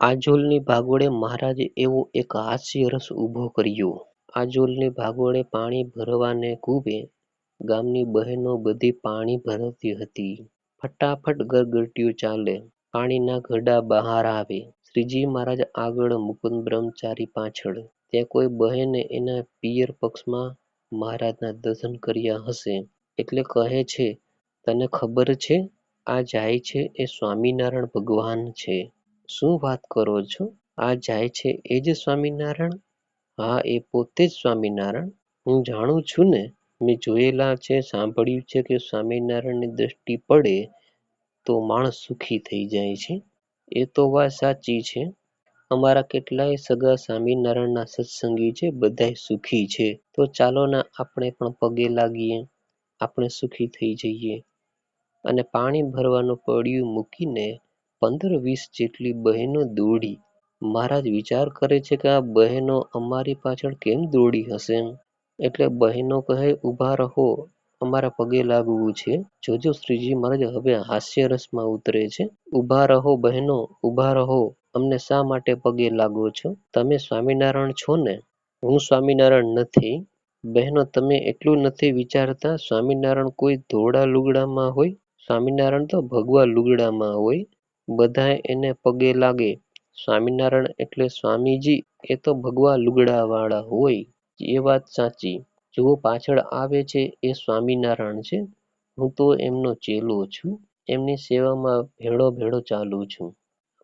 આજોલની ભાગોળે મહારાજે એવો એક હાસ્યરસ ઊભો કર્યો. આજોલની ભાગોળે પાણી ભરવાને કૂપે ગામની બહેનો બધી પાણી ભરતી હતી. ફટાફટ ગરગટીયું ચાલે, પાણીના ઘડા બહાર આવે. શ્રીજી મહારાજ આગળ, મુકુંદ બ્રહ્મચારી પાછળ. ત્યાં કોઈ બહેને એના પિયર પક્ષમાં મહારાજના દર્શન કર્યા હશે એટલે કહે છે તને ખબર છે આ જાય છે એ સ્વામિનારાયણ ભગવાન છે. શું વાત કરો છો આ જાય છે એ જ સ્વામિનારાયણ? હા એ પોતે જ સ્વામિનારાયણ. હું જાણું છું ને મેં જોયેલા છે સાંભળ્યું છે કે સ્વામિનારાયણની દ્રષ્ટિ પડે તો માણસ સુખી થઈ જાય છે. એ તો વાત સાચી છે. અમારા કેટલાય સગા સ્વામિનારાયણના સત્સંગી છે બધાય સુખી છે તો ચાલો ના આપણે પણ પગે લાગીએ, આપણે સુખી થઈ જઈએ. અને પાણી ભરવાનું પડિયું મૂકીને પંદર વીસ જેટલી બહેનો દોડી. મહારાજ વિચાર કરે છે કે આ બહેનો અમારી પાછળ કેમ દોડી હશે? એટલે બહેનો કહે ઊભા રહો અમારા પગે લાગવું છે. જોજો શ્રીજી મહારાજ હવે હાસ્યરસમાં ઉતરે છે. ઊભા રહો બહેનો, ઊભા રહો અમને શા માટે પગે લાગો છો? તમે સ્વામિનારાયણ છો ને? હું સ્વામિનારાયણ નથી. બહેનો તમે એટલું નથી વિચારતા સ્વામિનારાયણ કોઈ ધોળા લુગડામાં હોય? સ્વામિનારાયણ તો ભગવા લુગડામાં હોય. બધાય એને પગે લાગે. સ્વામિનારાયણ એટલે સ્વામીજી, એ તો ભગવા લુગડાવાળા હોય. એ વાત સાચી. જુઓ પાછળ આવે છે એ સ્વામિનારાયણ છે. હું તો એમનો ચેલો છું. એમની સેવામાં ભેળો ભેળો ચાલું છું.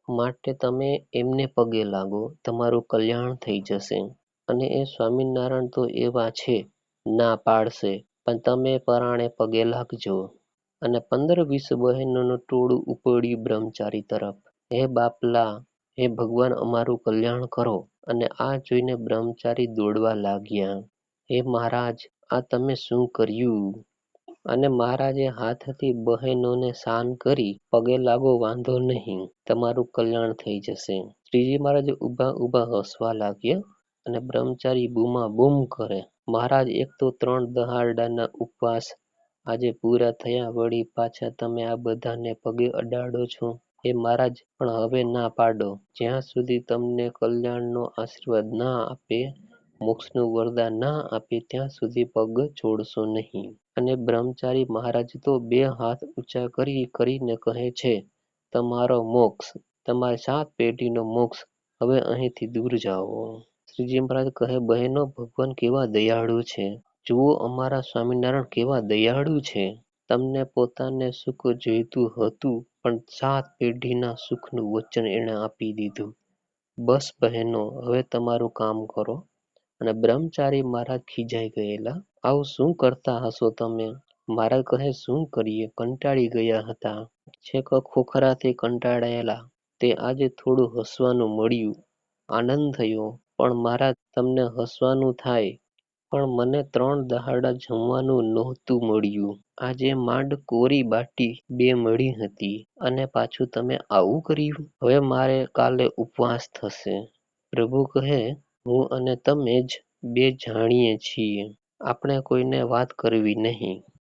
માટે તમે એમને પગે લાગો, તમારું કલ્યાણ થઈ જશે. અને એ સ્વામિનારાયણ તો એવા છે, ના પાડશે પણ તમે પરાણે પગે લાગજો. અને પંદર વીસ બહેનોનું ટોળું ઉપડ્યું બ્રહ્મચારી તરફ. હે બાપલા, હે ભગવાન અમારું કલ્યાણ કરો. અને આ જોઈને બ્રહ્મચારી દોડવા લાગ્યા. હે મહારાજ આ તમે શું કર્યું? અને મહારાજે હાથથી બહેનોને શાન કરી પગે લાગો વાંધો નહીં, તમારું કલ્યાણ થઈ જશે. શ્રીજી મહારાજ ઊભા ઊભા હસવા લાગ્યા અને બ્રહ્મચારી બૂમાબૂમ કરે મહારાજ એક તો ત્રણ દહાડાના ઉપવાસ આજે પૂરા થયા વળી પાછા તમે આ બધાને પગે અડાડો છો. હે મહારાજ પણ હવે ના પાડો જ્યાં સુધી તમને કલ્યાણનો આશીર્વાદ ના આપે, મોક્ષનું વરદાન ના આપે ત્યાં સુધી પગ છોડશો નહીં. અને બ્રહ્મચારી મહારાજ તો બે હાથ ઊંચા કરી કરીને કહે છે તમારો મોક્ષ, તમારી સાત પેઢીનો મોક્ષ હવે અહીંથી દૂર જાઓ. શ્રીજી મહારાજ કહે બહેનો ભગવાન કેવા દયાળુ છે. જુઓ અમારા સ્વામિનારાયણ કેવા દયાળુ છે. તમને પોતાને સુખ જોઈતું હતું પણ સાત પેઢીના સુખનું વચન એણે આપી દીધું. બસ બહેનો હવે તમારું કામ કરો. અને બ્રહ્મચારી મહારાજ ખીજાઈ ગયેલા. આવું શું કરતા હશો તમે? મહારાજ કહે શું કરીએ કંટાળી ગયા હતા. છેક ખોખરાથી કંટાળેલા તે આજે થોડું હસવાનું મળ્યું, આનંદ થયો. પણ મહારાજ તમને હસવાનું થાય પણ મને ત્રણ દહાડા જમવાનું નહોતું મળ્યું. આજે માંડ કોરી બાટી બે મળી હતી અને પાછું તમે આવું કર્યું. હવે મારે કાલે ઉપવાસ થશે. પ્રભુ કહે, હું અને તમે જ બે જાણીએ છીએ. આપણે કોઈને વાત કરવી નહીં.